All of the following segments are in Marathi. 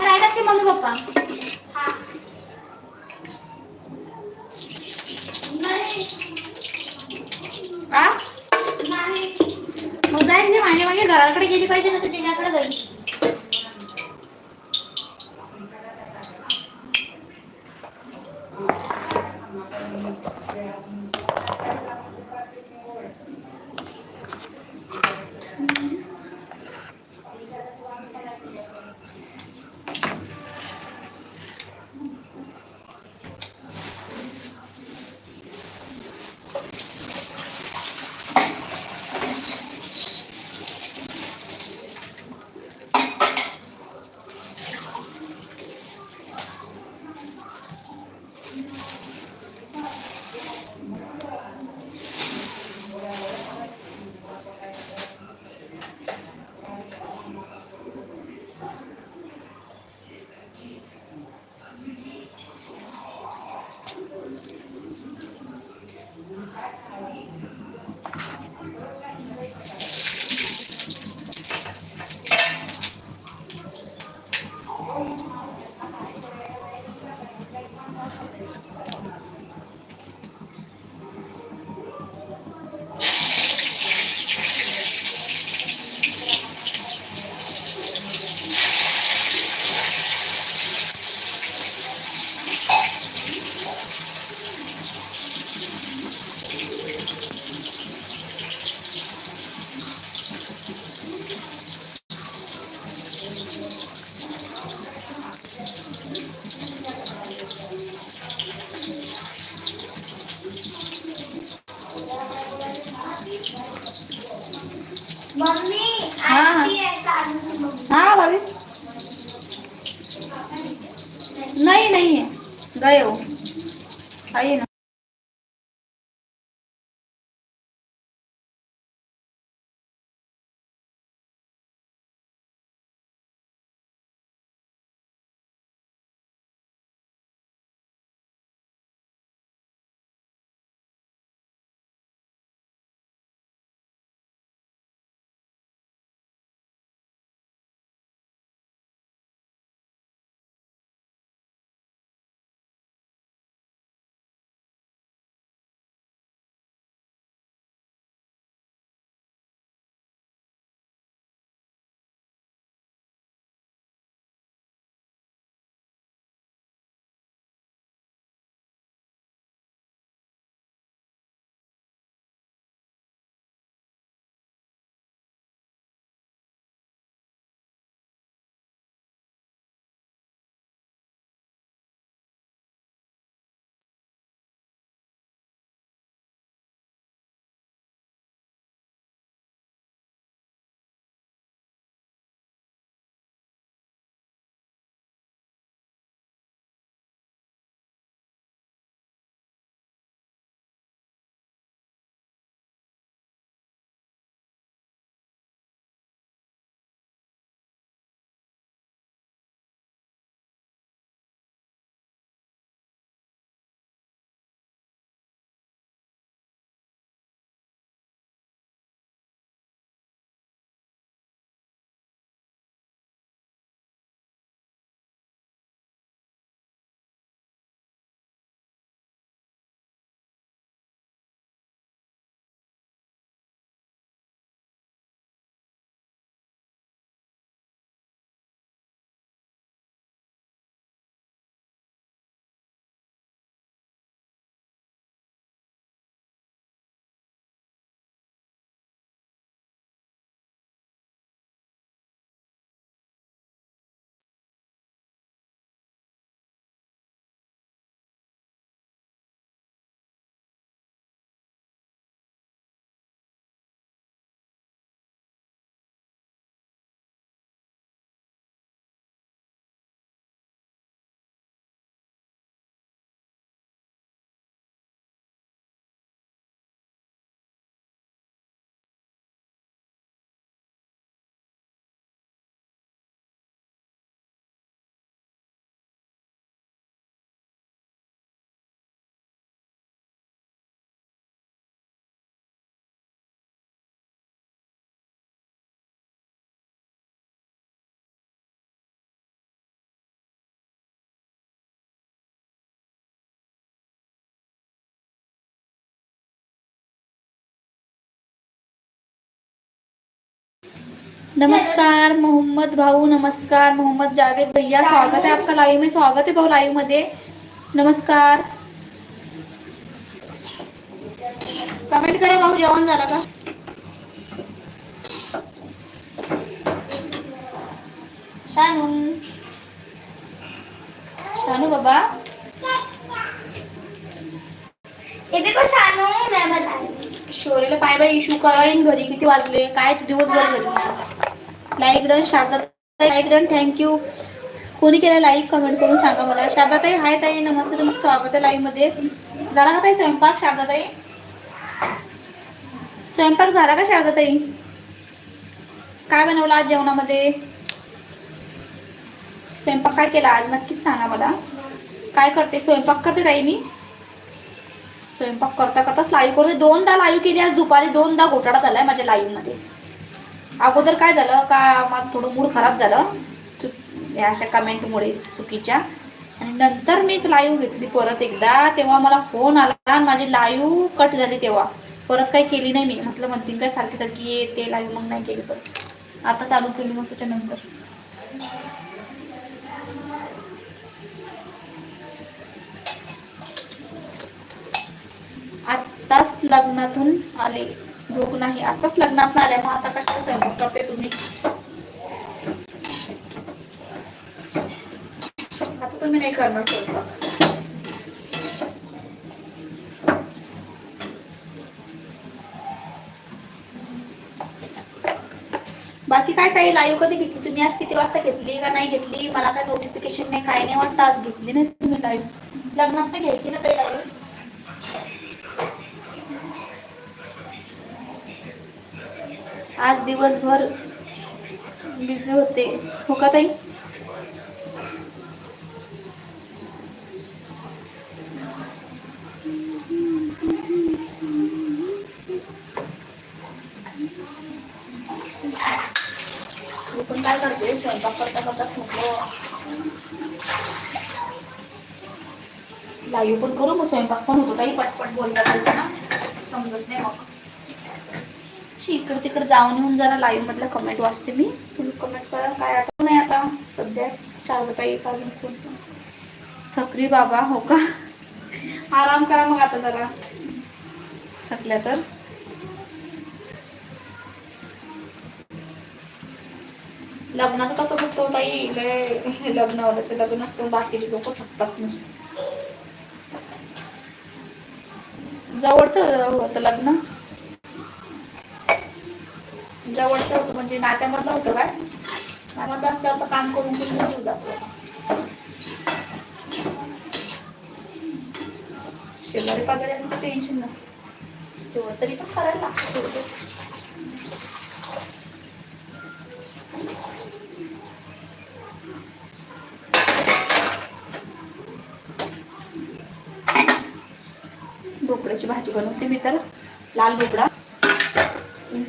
राहतात की मम्मी पप्पा. आ मग जायचे मागे मागे. घराकडे गेली पाहिजे ना तर तिच्याकडे जाईल नमस्कार मोहम्मद भाऊ नमस्कार मोहम्मद जावेद भैया स्वागत है आपका लाइव में स्वागत है भाऊ लाइवमध्ये. नमस्कार. कमेंट करा भाऊ जेवण झालं का? शानू. शानू बाबा. देखो शानू मैं बता शोरेला पाय बाय इशू कळीन घरी किती वाजले? काय तू दिवसभर घरी नाही like done Sharada like done thank you कोणी केलं लाईक कमेंट करून सांगा मला. शारदाताई हाय ताई नमस्ते तुमचं स्वागत आहे लाईव्हमध्ये. झाला का ताई स्वयंपाक शारदाताई स्वयंपाक झाला का शारदाताई काय बनवलं आज जेवणामध्ये? स्वयंपाक काय केला आज? नक्कीच सांगा मला. काय करते? स्वयंपाक करते ताई मी. स्वयंपाक करता करताच लाईव्ह करून दोनदा लाईव्ह केली आज. दुपारी दोनदा घोटाळा झालाय माझ्या लाईव्हमध्ये अगोदर काय झालं का माझं थोडं मूड खराब झालं? चुक या अशा कमेंटमुळे चुकीच्या. आणि नंतर मी एक लाईव्ह घेतली परत एकदा. तेव्हा मला फोन आला आणि माझी लाईव्ह कट झाली तेव्हा. परत काही केली नाही मी. म्हटलं म्हणतील काय सारखी सारखी ये ते लाईव्ह मग नाही केली परत. आता चालू केली मग त्याच्यानंतर आत्ताच लग्नातून आले. भूक नाही आताच लग्नात आल्या मग आता कशाला स्वयंपाक करते तुम्ही? आता तुम्ही नाही करणार स्वयंपाक. बाकी काय काही लाईव्ह कधी घेतली तुम्ही? आज किती वाजता घेतली का नाही घेतली? मला काय नोटिफिकेशन नाही काय नाही वाटतं आज घेतली नाही तुम्ही लाईव्ह लग्नात घ्यायची ना काही लाईव्ह आज दिवसभर बिझी होते. हो का ताई? पण काय करते स्वयंपाक करता करताच म्हटलं. लाईव्ह पण करू मग स्वयंपाक पण होतो काही पटपट बोलता बोलता ना. समजत नाही मग. अशी इकडे तिकडे जाऊन येऊन जरा लाईव्ह मधला कमेंट वाचते मी. तुम्ही कमेंट करा काय आता नाही आता. सध्या शारदताई एक अजून कोण थकरी बाबा हो का? आराम करा मग आता जरा. थकल्या तर. लग्नाचं कसं कसं ताई? येईल लग्नवाल्याचं लग्न असतं बाकीचे लोक थकतात नुसतं जवळचं होतं लग्न. जवळचं होतं म्हणजे नात्यामधलं होतं काय? नात्यामधलं असल्यावर तर काम करून करून जातो. शेजारी पाजारी असं टेन्शन नसतं. तेवढं तरी पण करायला लागतं थोडं भोपळ्याची भाजी बनवते मी तर लाल भोपळा.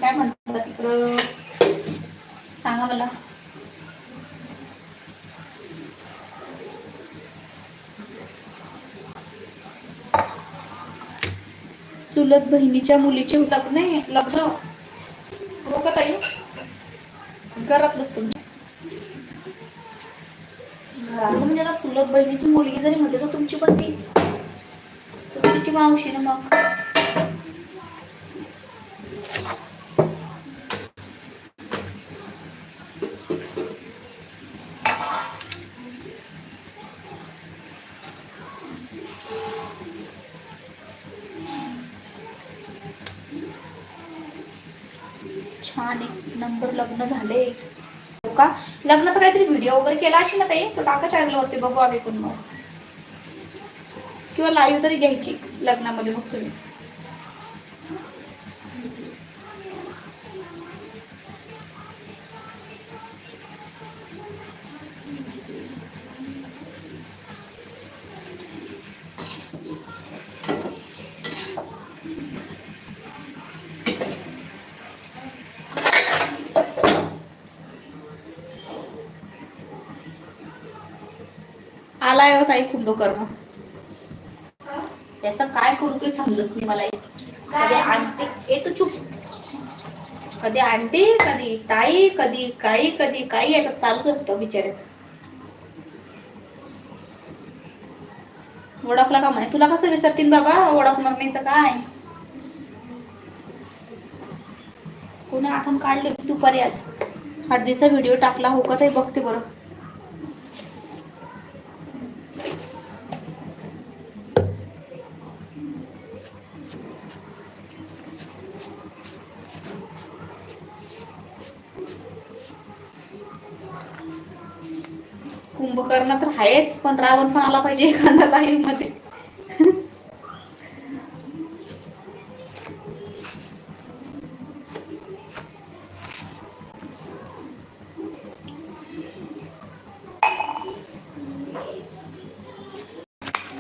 काय म्हणतो तिकडं सांगा मला चुलत बहिणीच्या मुलीचे लग्न आहे. लग्न. हो का ताई. घरातलंच तुमच्या. घरातलं म्हणजे आता चुलत बहिणीची मुलगी जरी म्हणते तर तुमची पण ती. तिची मावशी ना मग. छान एक नंबर लग्न झाले. हो का? लग्नाचा काहीतरी व्हिडिओ वगैरे केला असेल ना ताई? तो टाका चॅनलवरती बघू आम्ही पण मग. किंवा लाईव्ह तरी घ्यायची लग्नामध्ये मग तुम्ही. ताई कुंभकर्ण याचा काय करू काही समजत नाही मला. कधी आणते ए तू चुप. कधी आंटी कधी ताई कधी काही कधी काही याच्यात चालूच असतं बिचाऱ्याचं. ओळखला का म्हणे? तुला कसं विसरतील बाबा? ओळखणार नाही तर काय? कोणी आठवण काढली दुपारी आज? हळदीचा व्हिडिओ टाकला हो का ते बघते बरं. पण रावण पण आला पाहिजे एखादा लाईव्हमध्ये.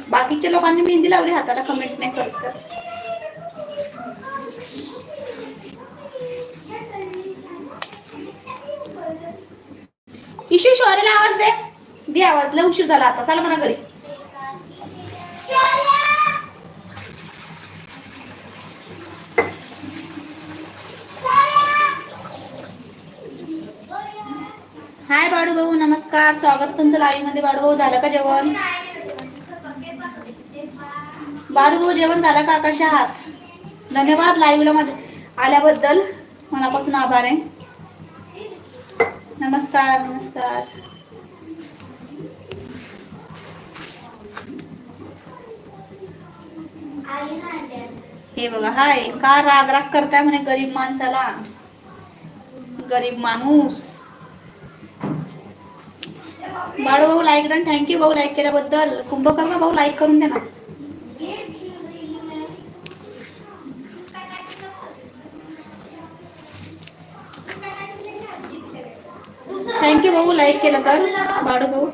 बाकीच्या लोकांनी मेहंदी लावली हाताला कमेंट नाही करत तर. इशू शौर्यला आवाज दे. दे आवाज लय उशीर झाला आता. चला म्हणा घरी. हाय बाडू भाऊ नमस्कार. स्वागत तुमचं लाईव्हमध्ये बाडू भाऊ झालं का जेवण? बाडू भाऊ जेवण झालं का? कशा आहात? धन्यवाद लाईव्हला मध्ये आल्याबद्दल. मनापासून आभार आहे. नमस्कार नमस्कार. हे बघा हाय. का राग राग करताय म्हणे गरीब माणसाला? गरीब माणूस. बाळू भाऊ लाईक डन थँक्यू भाऊ लाईक केल्याबद्दल. कुंभकर्ण भाऊ लाईक करून द्या ना. थँक्यू भाऊ लाईक केलं तर. बाळू भाऊ.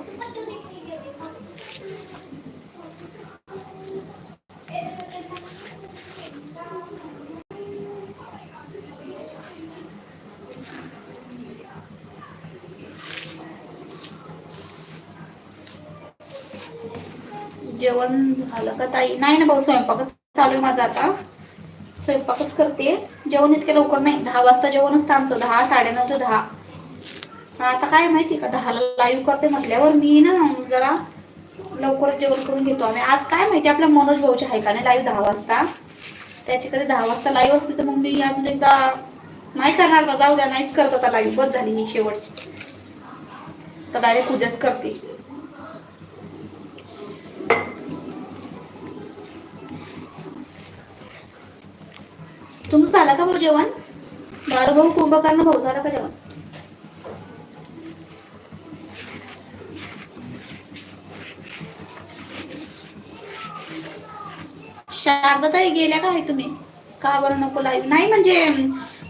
जेवण झालं का ताई? नाही ना भाऊ स्वयंपाकच चालू आहे माझा आता. स्वयंपाकच करते. जेवण इतके लवकर नाही. दहा वाजता जेवण असतं आमचं. दहा साडेनऊ ते दहा. आता काय माहिती का? दहाला लाईव्ह करते म्हटल्यावर मी ना जरा लवकर जेवण करून घेतो आम्ही. आज काय माहिती? आपल्या मनोज भाऊच्या आहे का नाही लाईव्ह दहा वाजता? त्याची कधी दहा वाजता लाईव्ह असते तर मग मी अजून एकदा नाही करणार का जाऊ द्या नाहीच करत आता लाईव्ह बस झाली मी शेवटची. तर डायरेक्ट उद्याच करते. तुमचं झालं का भाऊ जेवण? बाळू भाऊ कुंभकर्ण भाऊ झालं का जेवण? शारदाताई गेल्या का आहे तुम्ही? का बरं नको लाईव्ह नाही म्हणजे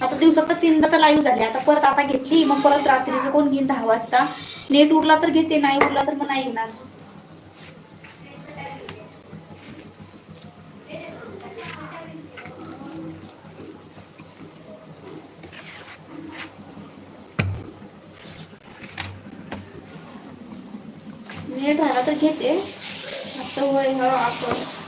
आता दिवसात तर तीनदा तर लाईव्ह झाले. आता परत आता घेतली मग परत रात्रीचं कोण घेईन दहा वाजता? नेट उरला तर घेते नाही उरला तर मग नाही येणार. घेते असं होय असं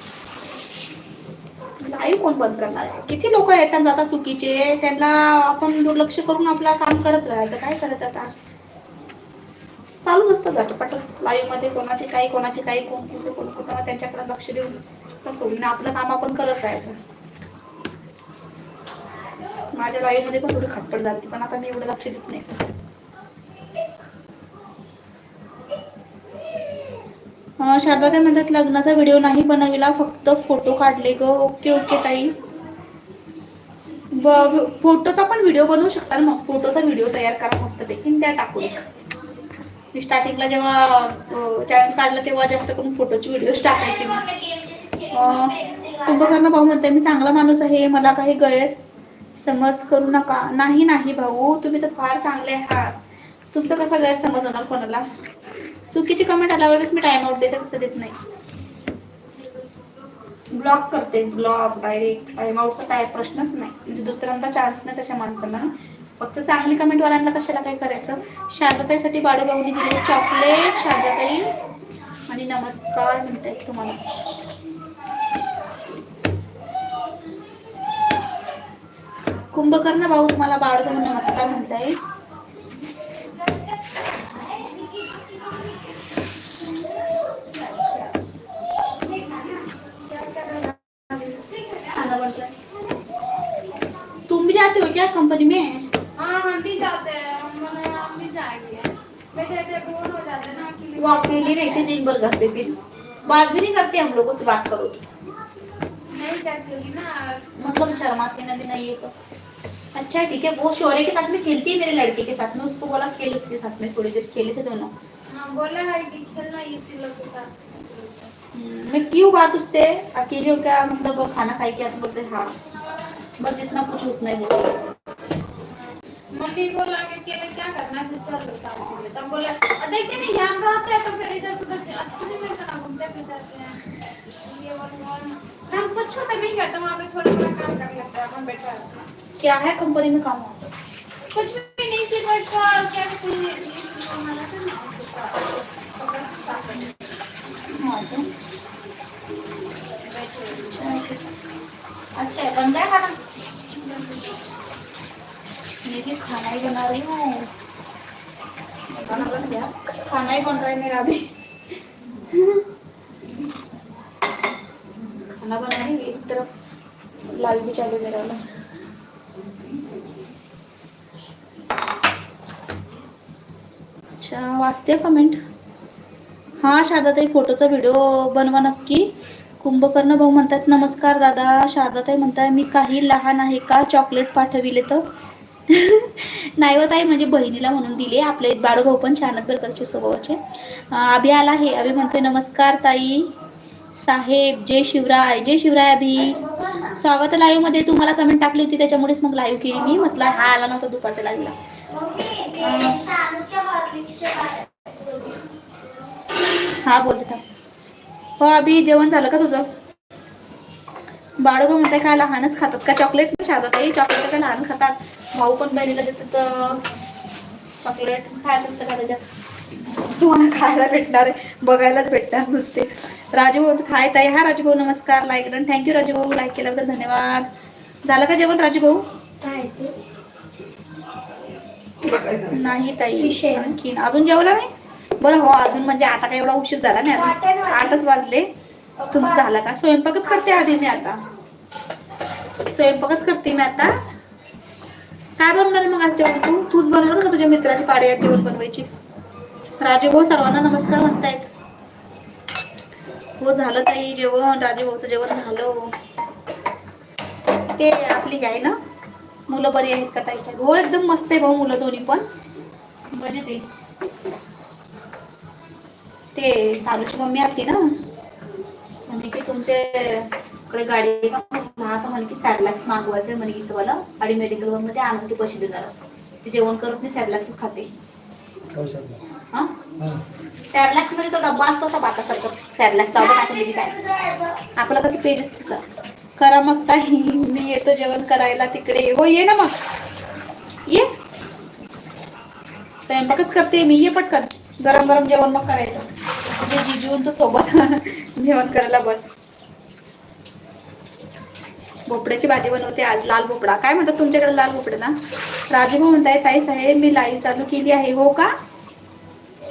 लाईव्ह कोण बंद करणार आहे किती लोक येतात जातात चुकीचे त्यांना आपण दुर्लक्ष करून आपलं काम करत राहायचं काय करायचं आता चालूच असतं झटपट लाईव्हमध्ये कोणाचे काही कोणाचे काही कोण कुठे कोण कुठं त्यांच्याकडे लक्ष देऊन कसं होईल ना आपलं काम आपण करत राहायचं माझ्या लाईव्हमध्ये पण थोडी खटपट जाते पण आता मी एवढं लक्ष देत नाही शारदा शारदा म्हणतात लग्नाचा व्हिडिओ नाही बनविला फक्त फोटो काढले ग. ओके ओके ताई. ब- फोटोचा पण व्हिडिओ बनवू शकता ना मग. फोटोचा व्हिडिओ तयार करा मस्त देखील त्या टाकू एक. मी स्टार्टिंगला जेव्हा चॅनल काढलं तेव्हा जास्त करून फोटोची व्हिडिओ टाकायचे मग कुंभकर्ण भाऊ म्हणते मी चांगला माणूस आहे मला काही गैर समज करू नका. नाही नाही भाऊ तुम्ही तर फार चांगले आहात. तुमचं कसा गैरसमज होणार कोणाला? चुकीची कमेंट आल्यावरच मी टाइम आउट देते तसं देत नाही. ब्लॉक करते ब्लॉक डायरेक्ट टाइम आउटचा काय प्रश्नच नाही. म्हणजे दुसऱ्यांदा चान्स नाही तशा माणसांना. फक्त चांगली कमेंटवाल्यांना कशाला काय करायचं? शारदाताईसाठी बाळूभाऊनी दिले चॉकलेट शारदाताई आणि नमस्कार म्हणते तुम्हाला. कुंभकर्ण भाऊ तुम्हाला बाळ नमस्कार म्हणताय जाते हो क्या कंपनी में? हाँ हम भी जाते हैं। हम हम भी जाएँगे। बैठे बैठे बोर हो जाते हैं ना अकेले वो अकेले रहते दिन भर घर पे फिर? बात भी नहीं करते हम लोगों से बात करो। नहीं करती होगी ना। मतलब शर्माते ना नहीं है तो। अच्छा ठीक है वो शौर्य के साथ में खेलती है मेरे लड़के के साथ में? उसको बोला खेल उसके साथ में थोड़ी देर खेले थे दोनों। हाँ बोला है कि खेलना इसी लोग के साथ। हम्म, मैं क्यों बात उससे? अकेले हो क्या? मतलब खाना खाई क्या? तो बोलते हाँ। बस जितना कुछ उतना ही मम्मी कि क्या करना है? चल साथ में तब बोला "अ, देखते नहीं यहाँ रहते हैं तो फिर इधर से उधर अच्छा नहीं ना घूमते फिरते हैं ये वो वो। हम कुछ तो नहीं करते वहाँ पे थोड़ा थोड़ा काम हैं अपन बैठा रहते हैं। क्या है कंपनी में काम? होता कुछ भी नहीं सिर्फ़ एक क्या कहते हैं हमारा था ना तो बस हाँ। तो। अच्छा है बन गया खाना? दीदी खाना ही बना रही हूँ खाना बन गया खाना ही बन रहा है मेरा अभी खाना बना रही एक तरफ लाल भी चालू मेरा वाला अच्छा वाचते कमेंट हां शारदाताई फोटोचा व्हिडिओ बनवा नक्की. कुंभकर्ण भाऊ म्हणतात नमस्कार दादा शारदाताई म्हणताय मी काही लहान आहे का? चॉकलेट पाठविले तर. नाही हो ताई म्हणजे बहिणीला म्हणून दिले आपले बाळूभाऊ पण छानच प्रकारचे स्वभावाचे. अभि आला आहे. अभि म्हणतोय नमस्कार ताई. साहेब जय शिवराय. जय शिवराय अभि. स्वागत लाईव्हमध्ये. तुम्हाला कमेंट टाकली होती त्याच्यामुळेच मग लाईव्ह केली मी. म्हटलं हा आला नव्हता दुपारच्या लाईव्हला हा बोलते हो अभि जेवण झालं का तुझं? बाळूभाऊ म्हणते काय लहानच खातात का? चॉकलेट शारदा ताई? चॉकलेट काय लहान खातात. भाऊ पण बहिणीला देतात चॉकलेट खायचं असतं का त्याच्यात? तुम्हाला खायला भेटणार आहे. बघायलाच भेटणार नुसते. राजभाऊ खाय ताई. हा राजभाऊ नमस्कार. Like done thank you Rajbhau like केल्याबद्दल धन्यवाद. झालं का जेवण राजभाऊ नाही ताई. आणखीन. अजून जेवला नाही? बरं हो अजून म्हणजे आता काय एवढा उशीर झाला नाही. आठच वाजले. तुमचं झालं का? स्वयंपाकच करते आधी मी आता. स्वयंपाकच करते मी आता. काय बनवणार मग आज जेवण तू? तूच बनवणार का तुझ्या मित्राची पाडे आज जेवण बनवायची? राजेभाऊ सर्वांना नमस्कार म्हणतायत. हो झालं ताई जेवण. राजेभाऊचं जेवण झालं. ते आपली आहे ना? मुलं बरी आहेत का ताई साहेब? हो एकदम मस्त आहे भाऊ मुलं दोन्ही पण. बरे ते ते सालूची मम्मी आली ना? म्हणजे की तुमच्याकडे गाडी तर म्हणे की सॅरलॅक्स मागवायचं म्हणे की तुम्हाला आणि मेडिकल वर मध्ये आणून ते पैसे देणार. ते जेवण करत नाही सॅरलॅक्सच खाते. हा? सॅरलॅक्समध्ये तो डब्बा असतो असा बाटासारखा सॅरलॅक्स चावलं तुम्ही काय. आपलं कसं पेज तसं. करा मग ताई मी येतो जेवण करायला तिकडे. हो ये ना मग. ये. स्वयंपाकच करते मी. ये पटकन. गरम गरम जेवण मग करायचं. म्हणजे जिजून तो सोबत जेवण करायला बस. भोपड्याची भाजी बनवते आज लाल भोपळा. काय म्हणतात तुमच्याकडे लाल भोपडा ना? राजूभाऊ म्हणताय ताई साहेब मी लाईव्ह चालू केली आहे हो का?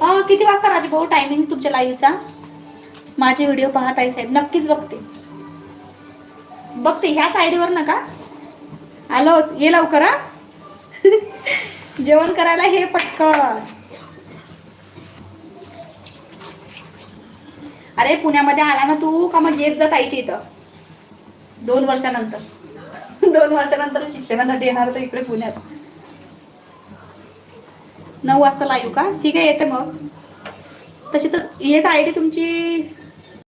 अं, किती वाजता राजूभाऊ? टायमिंग तुमच्या लाईव्हचा माझे व्हिडिओ पाहत आहे साहेब नक्कीच बघते. बघते ह्याच आयडीवर ना का? आलोच ये लवकर जेवण करायला हे पटकन. अरे पुण्यामध्ये आला ना तू? का मग येत जा ताईच्या इथं? दोन वर्षानंतर. दोन वर्षानंतर शिक्षणासाठी येणार तर इकडे पुण्यात. नऊ वाजता लाईव्ह का? ठीक आहे येते मग. तशी तर हेच आय डी तुमची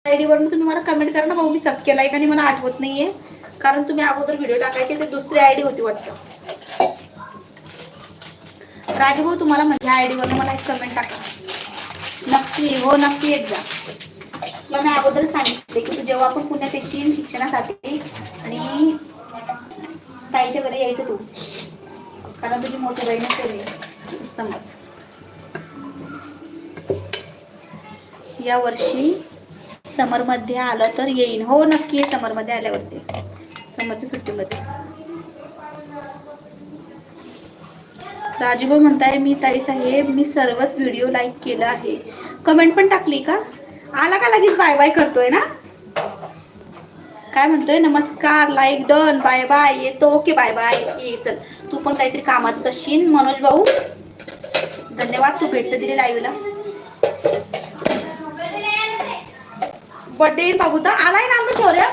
आय डीवरून तुम्ही मला कमेंट करा ना भाऊ मी सब केला का आणि मला आठवत नाहीये. कारण तुम्ही अगोदर व्हिडिओ टाकायचे ते दुसरी आय डी होती वाटतं. राजभाऊ तुम्हाला माझ्या आय डीवर मला एक कमेंट टाका. नक्की हो नक्की येत जा. तुला मी अगोदर सांगितले की तू जेव्हा आपण पुण्यात येशील शिक्षणासाठी आणि ताईच्या घरी यायचं तू कारण तुझी मोठी बहीण असेल असं समज. या वर्षी समरमध्ये आलं तर येईन. हो नक्की समरमध्ये आल्यावरती. समरच्या सुट्टीमध्ये. राजूभाऊ म्हणताय मी ताई साहेब मी सर्वच व्हिडिओ लाईक केला आहे. कमेंट पण टाकली का? आला का लगेच बाय बाय करतोय ना? काय म्हणतोय? नमस्कार लाईक डन बाय बाय येतो. ओके बाय बाय ये चल. तू पण काहीतरी कामात असशील मनोज भाऊ. धन्यवाद तू भेट दिली लाईव्हला बर्थडे बाबूचा. आलाय ना आमचा शौर्य?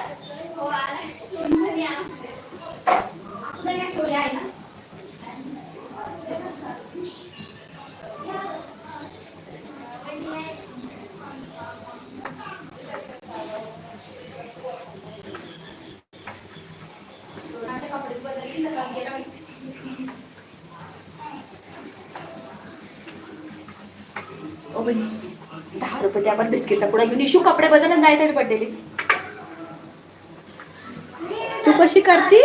दहा रुपये त्यावर बिस्किटचा पुढे घेऊन इशू कपडे बदलून जायचं पडलेली तू कशी करती?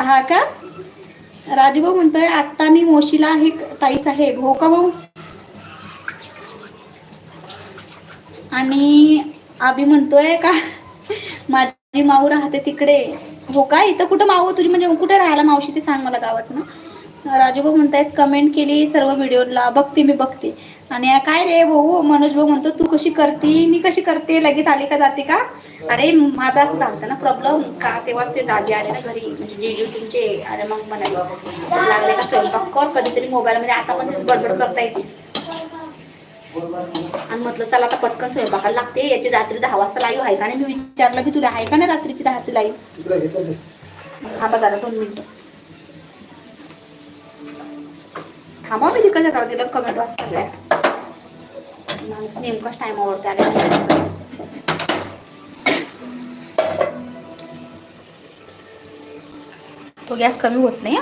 हा का? राजूभाऊ म्हणतोय आत्ता मी मोशीला हे ताई साहेब हो का भाऊ? आणि आभी म्हणतोय का माझी माऊ राहते तिकडे. हो का? इथं कुठं माऊ? तुझी म्हणजे कुठे राहायला मावशी? ते सांग मला गावाचं ना राजूभाऊ म्हणतायत कमेंट केली सर्व व्हिडिओला बघते मी बघते. आणि काय रे भाऊ? मनोज भाऊ म्हणतो तू कशी करते? मी कशी करते? लगेच आली का जाते का? अरे माझा असं झालं ना प्रॉब्लेम का तेव्हाच ते दादी आले ना घरी. म्हणजे जेजू तुमचे. अरे मग म्हणाले लागले का स्वयंपाक कर? कधीतरी मोबाईलमध्ये आता पण बडबड करता येते आणि म्हटलं चला आता पटकन स्वयंपाकाला लागते. याची रात्री दहा वाजता लाईव्ह आहे का नाही? मी विचारलं की तुला आहे का नाही रात्रीची दहाची लाईव्ह थांबा जरा दोन मिनिटं. थांबा मी तिकडच्या करा कमेंट वाजता नेमकाच टायमावर त्याला तो गॅस कमी होत नाही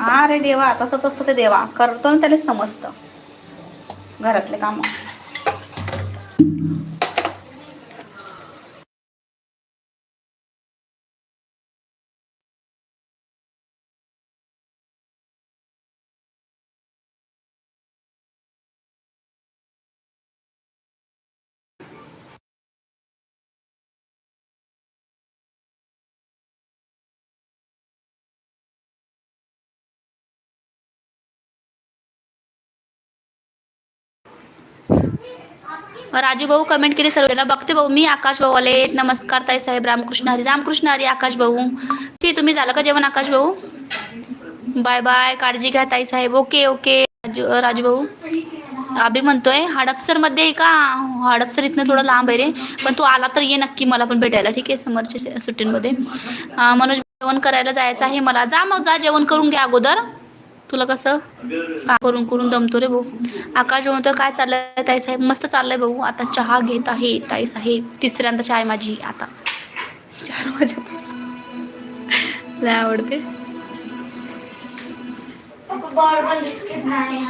अरे देवा तसंच असतं ते देवा. करतो ना त्याला समजतं. घरातले कामं. राजू भाऊ कमेंट केली सर्व त्याला बघते भाऊ मी आकाश भाऊ आले नमस्कार ताई साहेब रामकृष्ण हरी. रामकृष्ण हरी आकाश भाऊ. ठीक तुम्ही झालं का जेवण आकाश भाऊ? बाय बाय काळजी घ्या ताई साहेब. Okay okay. राजू राजू भाऊ. अभि म्हणतोय हडपसरमध्ये आहे का? हडपसर इथनं थोडं लांब आहे रे. पण तू आला तर ये नक्की मला पण भेटायला. ठीक आहे समरच्या सुट्टींमध्ये. मनोज जेवण करायला जायचं आहे मला. जा मग जा जेवण करून घ्या अगोदर. तुला कसं? का करून करून दमतो रे भाऊ. आकाश म्हणतो काय चाललंय ताई साहेब मस्त चाललंय भाऊ. आता चहा घेत आहे ताई साहेब तिसऱ्यांदा चहा आहे माझी आता. चार वाजेपासून. लय आवडते. बरोबर बिस्किट नाही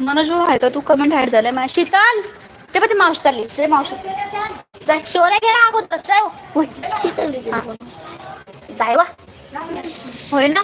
मनोज भाऊ आहे तर तू कमेंट ऍड झालाय. माझ्या शीतल! ते पण ते मावशी चालली. ते मावशी. जाय घे ना अगोदर. जाय. शीतल. जाय वा. होईल ना?